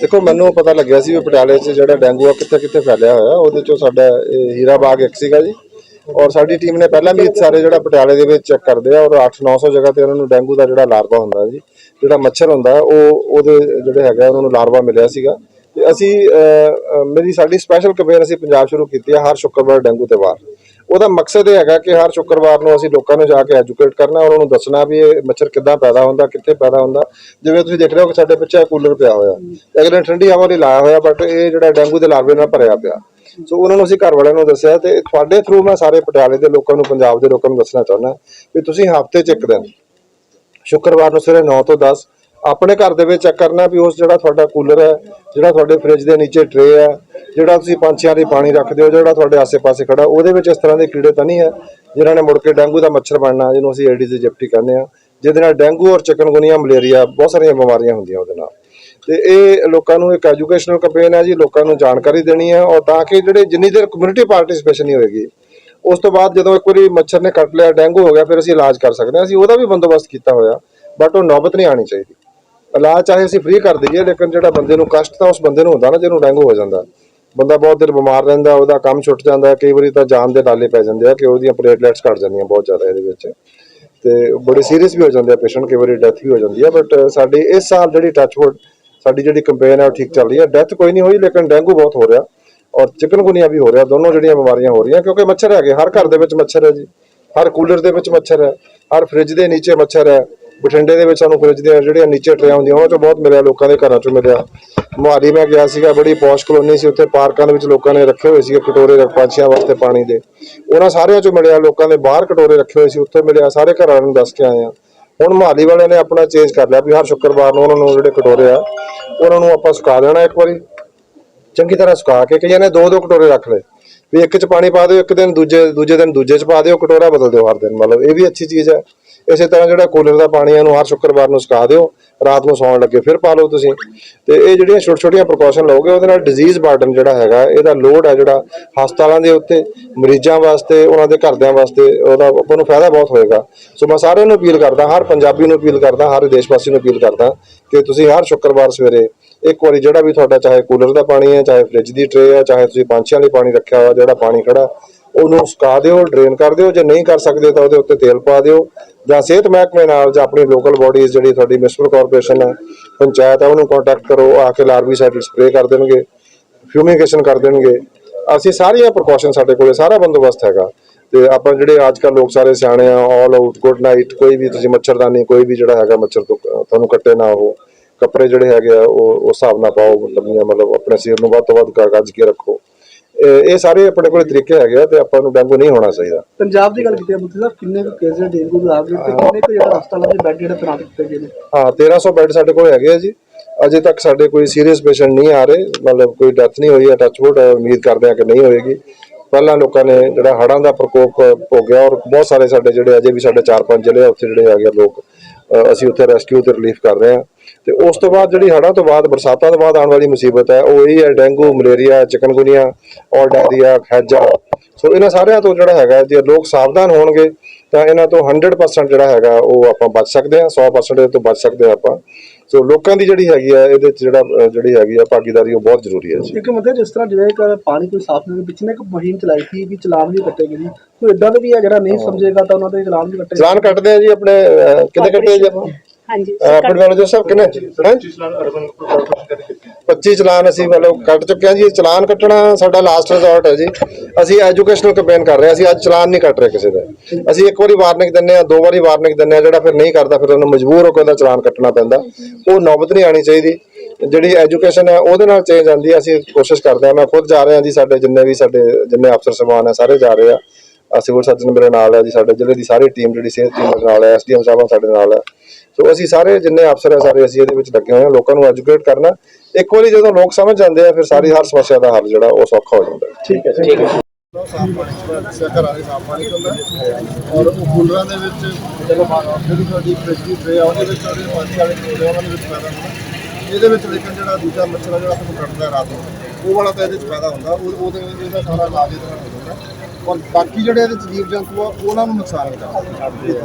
ਦੇਖੋ ਮੈਨੂੰ ਪਤਾ ਲੱਗਿਆ ਸੀ ਵੀ ਪਟਿਆਲੇ 'ਚ ਜਿਹੜਾ ਡੇਂਗੂ ਆ ਕਿੱਥੇ ਕਿੱਥੇ ਫੈਲਿਆ ਹੋਇਆ। ਉਹਦੇ 'ਚੋਂ ਸਾਡਾ ਇਹ ਹੀਰਾ ਬਾਗ ਇੱਕ ਸੀਗਾ ਜੀ। ਔਰ ਸਾਡੀ ਟੀਮ ਨੇ ਪਹਿਲਾਂ ਵੀ ਸਾਰੇ ਜਿਹੜਾ ਪਟਿਆਲੇ ਦੇ ਵਿੱਚ ਚੈੱਕ ਕਰਦੇ ਆ ਔਰ 8-900 ਜਗ੍ਹਾ ਤੇ ਉਹਨਾਂ ਨੂੰ ਡੇਂਗੂ ਦਾ ਜਿਹੜਾ ਲਾਰਵਾ ਹੁੰਦਾ ਜੀ ਜਿਹੜਾ ਮੱਛਰ ਹੁੰਦਾ ਉਹ ਉਹਦੇ ਜਿਹੜੇ ਹੈਗਾ ਉਹਨਾਂ ਨੂੰ ਲਾਰਵਾ ਮਿਲਿਆ ਸੀਗਾ। ਤੇ ਅਸੀਂ ਮੇਰੀ ਸਾਡੀ ਸਪੈਸ਼ਲ ਕੈਂਪੇਨ ਅਸੀਂ ਪੰਜਾਬ ਸ਼ੁਰੂ ਕੀਤੀ ਹੈ ਹਰ ਸ਼ੁੱਕਰਵਾਰ ਡੇਂਗੂ ਤੇ ਵਾਰ। ਉਹਦਾ ਮਕਸਦ ਇਹ ਹੈਗਾ ਕਿ ਹਰ ਸ਼ੁੱਕਰਵਾਰ ਨੂੰ ਅਸੀਂ ਲੋਕਾਂ ਨੂੰ ਜਾ ਕੇ ਐਜੂਕੇਟ ਕਰਨਾ ਉਹਨਾਂ ਨੂੰ ਦੱਸਣਾ ਵੀ ਇਹ ਮੱਛਰ ਕਿੱਦਾਂ ਪੈਦਾ ਹੁੰਦਾ, ਕਿੱਥੇ ਪੈਦਾ ਹੁੰਦਾ। ਜਿਵੇਂ ਤੁਸੀਂ ਦੇਖ ਰਹੇ ਹੋ ਕਿ ਸਾਡੇ ਪਿੱਛੇ ਕੂਲਰ ਪਿਆ ਹੋਇਆ। ਅਗਲੇ ਨੇ ਠੰਡੀ ਹਵਾ ਲਈ ਲਾਇਆ ਹੋਇਆ ਬਟ ਇਹ ਜਿਹੜਾ ਡੈਂਗੂ ਦੇ ਲਾਰਵੇ ਨਾਲ ਭਰਿਆ ਪਿਆ। ਸੋ ਉਹਨਾਂ ਨੂੰ ਅਸੀਂ ਘਰ ਵਾਲਿਆਂ ਨੂੰ ਦੱਸਿਆ ਤੇ ਤੁਹਾਡੇ ਥਰੂ ਮੈਂ ਸਾਰੇ ਪਟਿਆਲੇ ਦੇ ਲੋਕਾਂ ਨੂੰ, ਪੰਜਾਬ ਦੇ ਲੋਕਾਂ ਨੂੰ ਦੱਸਣਾ ਚਾਹੁੰਦਾ ਵੀ ਤੁਸੀਂ ਹਫ਼ਤੇ 'ਚ ਇੱਕ ਦਿਨ ਸ਼ੁੱਕਰਵਾਰ ਨੂੰ ਸਵੇਰੇ 9 ਤੋਂ 10 ਆਪਣੇ ਘਰ ਦੇ ਵਿੱਚ ਚੈੱਕ ਕਰਨਾ ਵੀ ਉਸ ਜਿਹੜਾ ਤੁਹਾਡਾ ਕੂਲਰ ਹੈ, ਜਿਹੜਾ ਤੁਹਾਡੇ ਫ੍ਰਿਜ ਦੇ ਨੀਚੇ ਟਰੇ ਹੈ, ਜਿਹੜਾ ਤੁਸੀਂ ਪੰਛੀਆਂ ਲਈ ਪਾਣੀ ਰੱਖਦੇ ਹੋ, ਜਿਹੜਾ ਤੁਹਾਡੇ ਆਸੇ-ਪਾਸੇ ਖੜਾ, ਉਹਦੇ ਵਿੱਚ ਇਸ ਤਰ੍ਹਾਂ ਦੇ ਕੀੜੇ ਤਾਂ ਨਹੀਂ ਹੈ, ਜਿਨ੍ਹਾਂ ਨੇ ਮੁੜ ਕੇ ਡੈਂਗੂ ਦਾ ਮੱਛਰ ਬਣਨਾ, ਜਿਹਨੂੰ ਅਸੀਂ ਐਡੀਜ਼ ਇਜਿਪਟੀ ਕਹਿੰਦੇ ਆ ਜਿਹਦੇ ਨਾਲ ਡੈਂਗੂ ਔਰ ਚਿਕਨਗੁਨੀਆ, ਮਲੇਰੀਆ ਬਹੁਤ ਸਾਰੀਆਂ ਬਿਮਾਰੀਆਂ ਹੁੰਦੀਆਂ ਉਹਦੇ ਨਾਲ। ਤੇ ਇਹ ਲੋਕਾਂ ਨੂੰ ਇੱਕ ਐਜੂਕੇਸ਼ਨਲ ਕੰਪੇਨ ਹੈ ਜੀ, ਲੋਕਾਂ ਨੂੰ ਜਾਣਕਾਰੀ ਦੇਣੀ ਹੈ ਔਰ ਤਾਂ ਕਿ ਜਿਹੜੇ ਜਿੰਨੀ ਦੇਰ ਕਮਿਊਨਿਟੀ ਪਾਰਟਿਸਿਪੇਸ਼ਨ ਨਹੀਂ ਹੋਏਗੀ, ਉਸ ਤੋਂ ਬਾਅਦ ਜਦੋਂ ਇੱਕ ਵਾਰੀ ਮੱਛਰ ਨੇ ਕੱਟ ਲਿਆ, ਡੇਂਗੂ ਹੋ ਗਿਆ, ਫਿਰ ਅਸੀਂ ਇਲਾਜ ਕਰ ਸਕਦੇ ਹਾਂ। ਅਸੀਂ ਉਹਦਾ ਵੀ ਬੰਦੋਬਸਤ ਕੀਤਾ ਹੋਇਆ ਬਟ ਉਹ ਨੌਬਤ ਨਹੀਂ ਆਣੀ ਚਾਹੀਦੀ। ਇਲਾਜ ਚਾਹੇ ਅਸੀਂ ਫ੍ਰੀ ਕਰ ਦਈਏ, ਲੇਕਿਨ ਜਿਹੜਾ ਬੰਦੇ ਨੂੰ ਕਸ਼ਟ ਤਾਂ ਉਸ ਬੰਦੇ ਨੂੰ ਹੁੰਦਾ ਨਾ, ਜਿਹਨੂੰ ਡੈਂਗੂ ਹੋ ਜਾਂਦਾ। ਬੰਦਾ ਬਹੁਤ ਦੇਰ ਬਿਮਾਰ ਰਹਿੰਦਾ, ਉਹਦਾ ਕੰਮ ਛੁੱਟ ਜਾਂਦਾ, ਕਈ ਵਾਰੀ ਤਾਂ ਜਾਨ ਦੇ ਲਾਲੇ ਪੈ ਜਾਂਦੇ ਆ ਕਿ ਉਹਦੀਆਂ ਪਲੇਟਲੈਟਸ ਘਟ ਜਾਂਦੀਆਂ ਬਹੁਤ ਜ਼ਿਆਦਾ ਇਹਦੇ ਵਿੱਚ। ਤੇ ਬੜੇ ਸੀਰੀਅਸ ਵੀ ਹੋ ਜਾਂਦੇ ਆ ਪੇਸ਼ੈਂਟ ਕਈ ਵਾਰੀ ਡੈਥ ਵੀ ਹੋ ਜਾਂਦੀ ਆ ਬਟ ਸਾਡੀ ਇਸ ਸਾਲ ਜਿਹੜੀ ਟੱਚਵੁੱਡ ਸਾਡੀ ਜਿਹੜੀ ਕੰਪੇਨ ਹੈ ਉਹ ਠੀਕ ਚੱਲ ਰਹੀ ਹੈ ਡੈਥ ਕੋਈ ਨਹੀਂ ਹੋਈ, ਲੇਕਿਨ ਡੈਂਗੂ ਬਹੁਤ ਹੋ ਰਿਹਾ ਔਰ ਚਿਕਨਗੁਨੀਆ ਵੀ ਹੋ ਰਿਹਾ, ਦੋਨੋਂ ਜਿਹੜੀਆਂ ਬਿਮਾਰੀਆਂ ਹੋ ਰਹੀਆਂ, ਕਿਉਂਕਿ ਮੱਛਰ ਹੈਗੇ, ਹਰ ਘਰ ਦੇ ਵਿੱਚ ਮੱਛਰ ਹੈ ਜੀ, ਹਰ ਕੂਲਰ ਦੇ ਵਿੱਚ ਮੱਛਰ ਹੈ, ਹਰ ਫ੍ਰਿਜ ਦੇ ਨੀਚੇ ਮੱਛਰ ਹੈ। ਬਠਿੰਡੇ ਦੇ ਵਿੱਚ ਸਾਨੂੰ ਫ੍ਰਿਜ ਦੀਆਂ ਜਿਹੜੀਆਂ ਨੀਚੇ ਟਰੇਆਂ ਹੁੰਦੀਆਂ ਉਹਨਾਂ ਚੋਂ ਬਹੁਤ ਮਿਲਿਆ, ਲੋਕਾਂ ਦੇ ਘਰਾਂ ਚੋਂ ਮਿਲਿਆ। ਮੁਹਾਲੀ ਮੈਂ ਗਿਆ ਸੀਗਾ, ਬੜੀ ਪੌਸ਼ ਕਲੋਨੀ ਸੀ, ਉੱਥੇ ਪਾਰਕਾਂ ਦੇ ਵਿੱਚ ਲੋਕਾਂ ਨੇ ਰੱਖੇ ਹੋਏ ਸੀਗੇ ਕਟੋਰੇ ਪੰਛੀਆਂ ਵਾਸਤੇ ਪਾਣੀ ਦੇ। ਉਹਨਾਂ ਸਾਰਿਆਂ ਚੋਂ ਮਿਲਿਆ, ਲੋਕਾਂ ਦੇ ਬਾਹਰ ਕਟੋਰੇ ਰੱਖੇ ਹੋਏ ਸੀ, ਉੱਥੇ ਮਿਲਿਆ, ਸਾਰੇ ਘਰਾਂ ਵਾਲਿਆਂ ਨੂੰ ਦੱਸ ਕੇ ਆਏ ਆ ਹੁਣ ਮੁਹਾਲੀ ਵਾਲਿਆਂ ਨੇ ਆਪਣਾ ਚੇਂਜ ਕਰ ਲਿਆ ਵੀ ਹਰ ਸ਼ੁੱਕਰਵਾਰ ਨੂੰ ਉਹਨਾਂ ਨੂੰ ਜਿਹੜੇ ਕਟੋਰੇ ਆ, ਉਹਨਾਂ ਨੂੰ ਆਪਾਂ ਸੁਕਾ ਦੇਣਾ ਇੱਕ ਵਾਰੀ। ਚੰਗੀ ਤਰ੍ਹਾਂ ਸੁਕਾ ਕੇ ਕਈਆਂ ਨੇ ਦੋ ਦੋ ਕਟੋਰੇ ਰੱਖ ਲਏ। ਵੀ ਇੱਕ ਚ ਪਾਣੀ ਪਾ ਦਿਓ, ਇੱਕ ਦਿਨ ਦੂਜੇ ਦੂਜੇ ਦਿਨ ਦੂਜੇ ਚ ਪਾ ਦਿਓ, ਕਟੋਰਾ ਬਦਲ ਦਿਓ ਹਰ ਦਿਨ, ਮਤਲਬ ਇਹ ਵੀ ਅੱਛੀ ਚੀਜ਼ ਹੈ। ਇਸੇ ਤਰ੍ਹਾਂ ਜਿਹੜਾ ਕੂਲਰ ਦਾ ਪਾਣੀ ਹੈ ਉਹਨੂੰ ਹਰ ਸ਼ੁੱਕਰਵਾਰ ਨੂੰ ਸੁਕਾ ਦਿਓ, ਰਾਤ ਨੂੰ ਸੌਣ ਲੱਗੇ, ਫਿਰ ਪਾ ਲਓ ਤੁਸੀਂ। ਤੇ ਇਹ ਜਿਹੜੀਆਂ ਛੋਟੀਆਂ ਛੋਟੀਆਂ ਪ੍ਰੀਕਾਸ਼ਨ ਲਓਗੇ, ਉਹਦੇ ਨਾਲ ਡਿਜ਼ੀਜ਼ ਬਰਡਨ ਜਿਹੜਾ ਹੈਗਾ, ਇਹਦਾ ਲੋਡ ਹੈ ਜਿਹੜਾ ਹਸਪਤਾਲਾਂ ਦੇ ਉੱਤੇ, ਮਰੀਜ਼ਾਂ ਵਾਸਤੇ, ਉਹਨਾਂ ਦੇ ਘਰਦਿਆਂ ਵਾਸਤੇ, ਉਹਦਾ ਆਪਾਂ ਨੂੰ ਫਾਇਦਾ ਬਹੁਤ ਹੋਏਗਾ। ਸੋ ਮੈਂ ਸਾਰਿਆਂ ਨੂੰ ਅਪੀਲ ਕਰਦਾ, ਹਰ ਪੰਜਾਬੀ ਨੂੰ ਅਪੀਲ ਕਰਦਾ, ਹਰ ਦੇਸ਼ ਵਾਸੀ ਨੂੰ ਅਪੀਲ ਕਰਦਾ ਕਿ ਤੁਸੀਂ ਹਰ ਸ਼ੁੱਕਰਵਾਰ ਸਵੇਰੇ ਇੱਕ ਵਾਰੀ ਜਿਹੜਾ ਵੀ ਤੁਹਾਡਾ ਚਾਹੇ ਕੂਲਰ ਦਾ ਪਾਣੀ ਹੈ, ਚਾਹੇ ਫ੍ਰਿਜ ਦੀ ਟਰੇ ਹੈ, ਚਾਹੇ ਤੁਸੀਂ ਪੰਛੀਆਂ ਲਈ ਪਾਣੀ ਰੱਖਿਆ ਹੋਇਆ, ਜਿਹੜਾ ਪਾਣੀ ਖੜਾ ਉਹਨੂੰ ਸੁਕਾ ਦਿਓ ਡਰੇਨ ਕਰ ਦਿਓ, ਜੇ ਨਹੀਂ ਕਰ ਸਕਦੇ ਤਾਂ ਉਹਦੇ ਉੱਤੇ ਤੇਲ ਪਾ ਦਿਓ ਜਾਂ ਸਿਹਤ ਮਹਿਕਮੇ ਨਾਲ ਜਾਂ ਆਪਣੀ ਲੋਕਲ ਬੋਡੀਜ਼ ਜਿਹੜੀ ਤੁਹਾਡੀ ਮਿਊਨਿਸਪਲ ਕਾਰਪੋਰੇਸ਼ਨ ਹੈ, ਪੰਚਾਇਤ ਹੈ, ਉਹਨੂੰ ਕੰਟੈਕਟ ਕਰੋ, ਆ ਕੇ ਲਾਰਵੀ ਸਾਈਡ ਸਪਰੇਅ ਕਰ ਦੇਣਗੇ ਫਿਊਮੀਗੇਸ਼ਨ ਕਰ ਦੇਣਗੇ। ਅਸੀਂ ਸਾਰੀਆਂ ਪ੍ਰੀਕਾਸ਼ਨ ਸਾਡੇ ਕੋਲੇ, ਸਾਰਾ ਬੰਦੋਬਸਤ ਹੈਗਾ। ਤੇ ਆਪਾਂ ਜਿਹੜੇ ਅੱਜ ਕੱਲ ਲੋਕ ਸਾਰੇ ਸਿਆਣੇ ਆ ਆਲ ਆਊਟ ਗੁੱਡ ਨਾਈਟ ਕੋਈ ਵੀ ਤੁਸੀਂ ਮੱਛਰਦਾਨੀ, ਕੋਈ ਵੀ ਜਿਹੜਾ ਹੈਗਾ ਮੱਛਰ ਤੋਂ ਤੁਹਾਨੂੰ ਕੱਟੇ ਨਾ ਉਹ ਕੱਪੜੇ ਜਿਹੜੇ ਹੈਗੇ ਆ, ਉਹ, ਉਸ ਹਿਸਾਬ ਨਾਲ ਪਾਓ ਮਤਲਬ ਜਾਂ ਮਤਲਬ ਆਪਣੇ ਸਿਰ ਨੂੰ ਵੱਧ ਤੋਂ ਵੱਧ ਗੱਜ ਕੇ ਰੱਖੋ। ਇਹ ਸਾਰੇ ਆਪਣੇ ਕੋਲੇ ਤਰੀਕੇ ਹੈਗੇ ਆ ਤੇ ਆਪਾਂ ਨੂੰ ਡੇਂਗੂ ਨਹੀਂ ਹੋਣਾ ਚਾਹੀਦਾ। ਪੰਜਾਬ ਦੀ ਗੱਲ ਕੀਤੀ ਹੈ ਮੁੱਤੀ ਸਾਹਿਬ ਕਿੰਨੇ ਕੁ ਕੇਸ ਡੇਂਗੂ ਦੇ ਆ ਗਏ ਤੇ ਕਿੰਨੇ ਕੁ ਜਿਹੜਾ ਹਸਪਤਾਲਾਂ ਦੇ ਬੈੱਡ ਜਿਹੜੇ ਤਰਾ ਦਿੱਤੇ ਗਏ ਨੇ? ਹਾਂ 1300 ਬੈੱਡ ਸਾਡੇ ਕੋਲ ਹੈਗੇ ਆ ਜੀ। ਅਜੇ ਤੱਕ ਸਾਡੇ ਕੋਈ ਸੀਰੀਅਸ ਪੇਸ਼ੈਂਟ ਨਹੀਂ ਆ ਰਹੇ। ਮਤਲਬ ਕੋਈ ਡੈਥ ਨਹੀਂ ਹੋਈ ਹੈ ਟੱਚਵੁੱਡ ਉਮੀਦ ਕਰਦੇ ਹਾਂ ਕਿ ਨਹੀਂ ਹੋਏਗੀ। ਪਹਿਲਾਂ ਲੋਕਾਂ ਨੇ ਜਿਹੜਾ ਹੜ੍ਹਾਂ ਦਾ ਪ੍ਰਕੋਪ ਹੋ ਗਿਆ ਔਰ ਬਹੁਤ ਸਾਰੇ ਸਾਡੇ ਜਿਹੜੇ ਅਜੇ ਵੀ ਸਾਡੇ 4-5 ਜ਼ਿਲ੍ਹੇ ਆ ਉੱਥੇ ਜਿਹੜੇ ਆ ਲੋਕ ਅ, ਅਸੀਂ ਉੱਥੇ ਰੈਸਕਿਊ ਤੇ ਰਿਲੀਫ ਕਰ ਰਹੇ ਹਾਂ ਤੇ ਉਸ ਤੋਂ ਬਾਅਦ ਜਿਹੜੀ ਹੜ੍ਹਾਂ ਤੋਂ ਬਾਅਦ ਬਰਸਾਤਾਂ ਤੋਂ ਬਾਅਦ ਆਉਣ ਵਾਲੀ ਮੁਸੀਬਤ ਹੈ ਉਹ ਇਹ ਹੈ ਡੇਂਗੂ ਮਲੇਰੀਆ ਚਿਕਨਗੁਨੀਆ ਔਰ ਡਾਇਰੀਆ ਖੈਜਾ। ਸੋ ਇਹਨਾਂ ਸਾਰਿਆਂ ਤੋਂ ਜਿਹੜਾ ਹੈਗਾ ਜੇ ਲੋਕ ਸਾਵਧਾਨ ਹੋਣਗੇ ਤਾਂ ਇਹਨਾਂ ਤੋਂ 100% ਜਿਹੜਾ ਹੈਗਾ ਉਹ ਆਪਾਂ ਬਚ ਸਕਦੇ ਹਾਂ 100% ਇਹ ਤੋਂ ਬਚ ਸਕਦੇ ਹਾਂ ਆਪਾਂ। ਸੋ ਲੋਕਾਂ ਦੀ ਜਿਹੜੀ ਹੈਗੀ ਆ ਇਹਦੇ ਚ ਜਿਹੜਾ ਜਿਹੜੀ ਹੈਗੀ ਆ ਭਾਗੀਦਾਰੀ ਉਹ ਬਹੁਤ ਜ਼ਰੂਰੀ ਹੈ ਜੀ। ਇੱਕ ਮਤਲਬ ਜਿਸ ਤਰ੍ਹਾਂ ਜਿਵੇਂ ਇੱਕ ਪਾਣੀ ਕੋਈ ਸਾਫ਼ ਨਹੀਂ ਪਿਛਲੇ ਇੱਕ ਮੁਹਿੰਮ ਚਲਾਈ ਸੀ ਵੀ ਚਲਾਨ ਵੀ ਕੱਟੇ ਗਏ ਕੋਈ ਇਦਾਂ ਦਾ ਵੀ ਹੈ ਜਿਹੜਾ ਨਹੀਂ ਸਮਝੇਗਾ ਤਾਂ ਉਹਨਾਂ ਦੇ ਚਲਾਨ ਵੀ ਕੱਟੇ ਚਲਾਨ ਕੱਟਦੇ ਆ ਜੀ ਆਪਣੇ ਕਿੰਨੇ ਕੱਟੇ ਜੀ ਆਪਾਂ? ਹਾਂਜੀ ਆਪਣੇ ਮੈਨੇਜਰ ਸਾਹਿਬ ਕਿੰਨੇ ਹੈਂ? 25 ਚਲਾਨ ਅਸੀਂ ਮਤਲਬ ਕੱਟ ਚੁੱਕੇ ਹਾਂ ਜੀ। ਇਹ ਚਲਾਨ ਕੱਟਣਾ ਸਾਡਾ ਲਾਸਟ ਰਿਜ਼ੋਰਟ ਹੈ ਜੀ। ਅਸੀਂ ਐਜੂਕੇਸ਼ਨਲ ਕੈਂਪੇਨ ਕਰ ਰਹੇ ਹਾਂ। ਅਸੀਂ ਅੱਜ ਚਲਾਨ ਨਹੀਂ ਕੱਟ ਰਹੇ ਕਿਸੇ ਦਾ। ਅਸੀਂ ਇੱਕ ਵਾਰੀ ਵਾਰਨਿੰਗ ਦਿੰਨੇ ਆ ਦੋ ਵਾਰੀ ਵਾਰਨਿੰਗ ਦਿੰਨੇ ਆ ਜਿਹੜਾ ਫਿਰ ਨਹੀਂ ਕਰਦਾ ਫਿਰ ਉਹਨੂੰ ਮਜਬੂਰ ਹੋ ਕੇ ਉਹਦਾ ਚਲਾਨ ਕੱਟਣਾ ਪੈਂਦਾ। ਉਹ ਨੌਬਤ ਨਹੀਂ ਆਣੀ ਚਾਹੀਦੀ। ਜਿਹੜੀ ਐਜੂਕੇਸ਼ਨ ਹੈ ਉਹਦੇ ਨਾਲ ਚੇਂਜ ਆਂਦੀ ਹੈ। ਅਸੀਂ ਕੋਸ਼ਿਸ਼ ਕਰਦੇ ਹਾਂ। ਮੈਂ ਖੁਦ ਜਾ ਰਿਹਾ ਜੀ ਸਾਡੇ ਜਿੰਨੇ ਵੀ ਸਾਡੇ ਜਿੰਨੇ ਅਫਸਰ ਸਮਾਨ ਹੈ ਸਾਰੇ ਜਾ ਰਹੇ ਆ। ਸਿਵਲ ਸਰਜਨ ਮੇਰੇ ਨਾਲ ਹੈ ਜੀ ਸਾਡੇ ਜ਼ਿਲ੍ਹੇ ਦੀ ਸਾਰੀ ਟੀਮ ਜਿਹੜੀ ਸਿਹਤ ਟੀਮ ਮੇਰੇ ਨਾਲ ਹੈ ਐਸਡੀਐਮ ਸਾਹਿਬਾਂ ਸਾਡੇ ਨਾਲ ਹੈ। ਸੋ ਅਸੀਂ ਸਾਰੇ ਜਿੰਨੇ ਅਫਸਰ ਹੈ ਸਾਰੇ ਅਸੀਂ ਇਹਦੇ ਵਿੱਚ ਲੱਗੇ ਹੋਏ ਹਾਂ ਲੋਕਾਂ ਨੂੰ ਐਜੂਕੇਟ ਕਰਨਾ। ਇੱਕ ਵਾਰੀ ਜਦੋਂ ਲੋਕ ਸਮਝ ਜਾਂਦੇ ਆ ਫਿਰ ਸਾਰੀ ਹਰ ਸਮੱਸਿਆ ਦਾ ਹੱਲ ਜਿਹੜਾ ਉਹ ਸੌਖਾ ਹੋ ਜਾਂਦਾ ਠੀਕ ਹੈ। ਠੀਕ ਹੈ ਸਾਫ਼ ਪਾਣੀ ਦੱਸਿਆ ਘਰਾਂ ਦੇ ਸਾਫ਼ ਪਾਣੀ ਹੁੰਦਾ ਔਰ ਉਹ ਕੂਲਰਾਂ ਦੇ ਵਿੱਚ ਜਦੋਂ ਜਿਹੜੀ ਤੁਹਾਡੀ ਫ੍ਰਿਜ ਦੀ ਟਰੇ ਆ ਉਹਦੇ ਵਿੱਚ ਉਹਦੇ ਪਾਣੀ ਵਾਲੇ ਕੋਲੇ ਉਹਨਾਂ ਦੇ ਵਿੱਚ ਪੈਦਾ ਹੁੰਦਾ। ਇਹਦੇ ਵਿੱਚ ਲੇਕਿਨ ਜਿਹੜਾ ਦੂਜਾ ਮੱਛਰ ਜਿਹੜਾ ਤੁਹਾਨੂੰ ਕੱਟਦਾ ਰਾਤ ਨੂੰ ਉਹ ਵਾਲਾ ਤਾਂ ਇਹਦੇ ਵਿੱਚ ਪੈਦਾ ਹੁੰਦਾ। ਉਹ ਉਹਦੇ ਇਹਦਾ ਸਾਰਾ ਇਲਾਜ ਇਹਦੇ ਨਾਲ ਔਰ ਬਾਕੀ ਜਿਹੜੇ ਇਹਦੇ ਚ ਜੀਵ ਜੰਤੂ ਆ ਉਹਨਾਂ ਨੂੰ ਨੁਕਸਾਨ ਕਰਦਾ